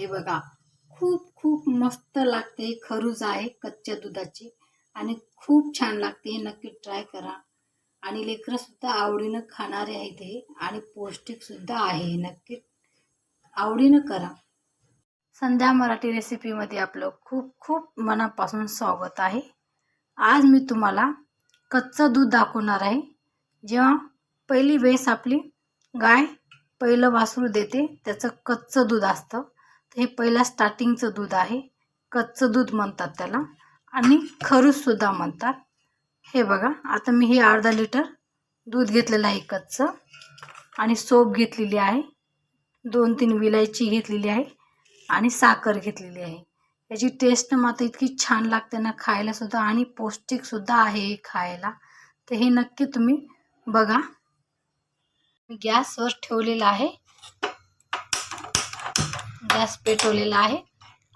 हे बघा खूप खूप मस्त लागते खरूज आहे कच्च्या दुधाची. आणि खूप छान लागते नक्की ट्राय करा. आणि लेकरंसुद्धा आवडीनं खाणारे आहे ते आणि पौष्टिकसुद्धा आहे नक्की आवडीनं करा. संध्या मराठी रेसिपीमध्ये आपलं खूप खूप मनापासून स्वागत आहे. आज मी तुम्हाला कच्चं दूध दाखवणार आहे. जेव्हा पहिली वेळेस आपली गाय पहिलं वासरू देते त्याचं कच्चं दूध असतं. हे पहिला स्टार्टिंगचं दूध आहे. कच्चं दूध म्हणतात त्याला. आणि खरूजसुद्धा म्हणतात. हे बघा आता मी हे अर्धा लिटर दूध घेतलेलं आहे कच्चं. आणि सोप घेतलेली आहे. दोन तीन विलायची घेतलेली आहे. आणि साखर घेतलेली आहे. याची टेस्ट मात्र इतकी छान लागते ना खायलासुद्धा आणि पौष्टिकसुद्धा आहे हे खायला. तर हे नक्की तुम्ही बघा. मी गॅसवर ठेवलेलं आहे. गॅस पेटवलेला आहे.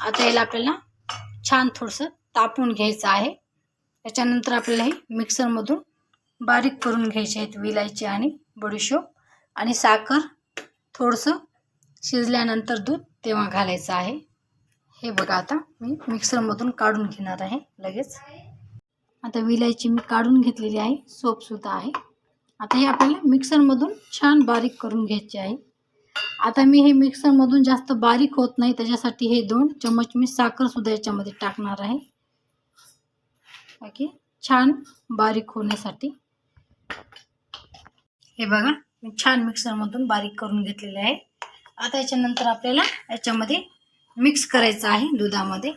आता याला आपल्याला छान थोडंसं तापून घ्यायचं आहे. त्याच्यानंतर आपल्याला हे मिक्सरमधून बारीक करून घ्यायचे आहेत विलायची आणि बडीशोप आणि साखर थोडंसं शिजल्यानंतर दूध तेव्हा घालायचं आहे. हे बघा आता मी मिक्सरमधून काढून घेणार आहे लगेच. आता विलायची मी काढून घेतलेली आहे सोपसुद्धा आहे. आता हे आपल्याला मिक्सरमधून छान बारीक करून घ्यायचे आहे. आता मी हे मिक्सरमधून जास्त बारीक होत नाही त्याच्यासाठी हे दोन चम्मच मी साखरसुद्धा याच्यामध्ये टाकणार आहे. ओके छान बारीक होण्यासाठी. हे बघा मी छान मिक्सरमधून बारीक करून घेतलेले आहे. आता याच्यानंतर आपल्याला याच्यामध्ये मिक्स करायचं आहे दुधामध्ये.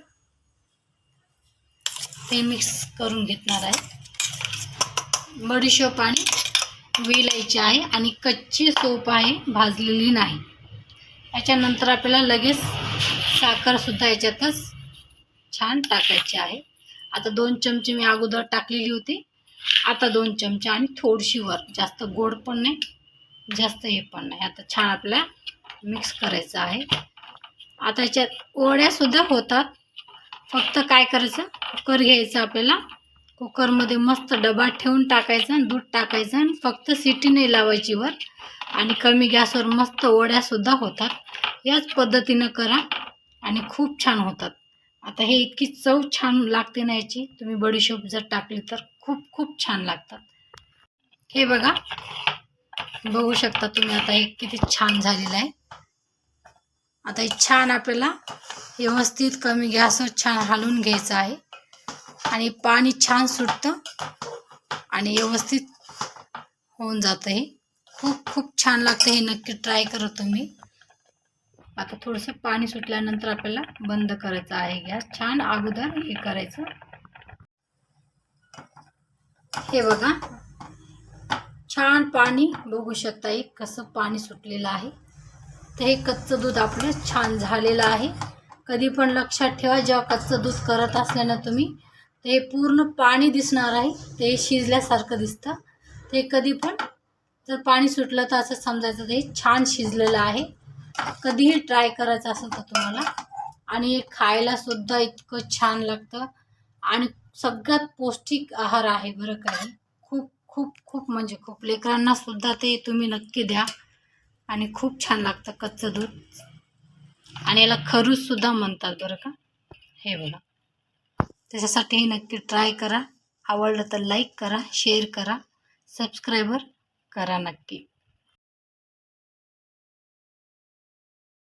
ते मिक्स करून घेतणार आहे. बडीशोप आणि विलायची आहे आणि कच्ची सोप आहे भाजलेली नाही. याच्यानंतर आपल्याला लगेच साखरसुद्धा याच्यातच छान टाकायची आहे. आता दोन चमचे मी अगोदर टाकलेली होती. आता दोन चमचे आणि थोडीशी वर. जास्त गोड पण नाही जास्त हे पण नाही. आता छान आपल्या मिक्स करायचं आहे. आता याच्यात ओळ्यासुद्धा होतात. फक्त काय करायचं? कुकर घ्यायचं आपल्याला. कुकरमध्ये मस्त डबा ठेवून टाकायचा आणि दूध टाकायचं आणि फक्त सिटी नाही लावायची वर. आणि कमी गॅसवर मस्त ओढ्यासुद्धा होतात. याच पद्धतीनं करा आणि खूप छान होतात. आता हे इतकी चव छान लागते ना याची. तुम्ही बडीशोप जर टाकली तर खूप खूप छान लागतात. हे बघा. बघू शकता तुम्ही आता हे किती छान झालेलं आहे. आता हे छान आपल्याला व्यवस्थित कमी गॅसवर छान हलवून घ्यायचं आहे. आणि पाणी छान सुटतं आणि व्यवस्थित होऊन जातं हे. खूप खूप छान लागतं हे. नक्की ट्राय करा तुम्ही. आता थोडंसं पाणी सुटल्यानंतर आपल्याला बंद करायचं आहे गॅस. छान अगोदर हे करायचं. हे बघा. छान पाणी बघू शकता एक कसं पाणी सुटलेलं आहे. तर हे कच्चं दूध आपलं छान झालेलं आहे. कधी पण लक्षात ठेवा जेव्हा कच्चं दूध करत असल्यानं तुम्ही ते पूर्ण पाणी दिसणार आहे. ते शिजल्यासारखं दिसतं. ते कधी पण जर पाणी सुटलं तर असं समजायचं ते छान शिजलेलं आहे. कधीही ट्राय करायचं असेल तर तुम्हाला. आणि हे खायलासुद्धा इतकं छान लागतं. आणि सगळ्यात पौष्टिक आहार आहे बरं काही खूप खूप खूप म्हणजे खूप. लेकरांनासुद्धा ते तुम्ही नक्की द्या. आणि खूप छान लागतं कच्चं दूध. आणि याला खरूजसुद्धा म्हणतात बरं का. हे बघा. त्याच्यासाठी नक्की ट्राय करा. आवडलं तर लाईक करा शेअर करा सबस्क्रायबर करा नक्की.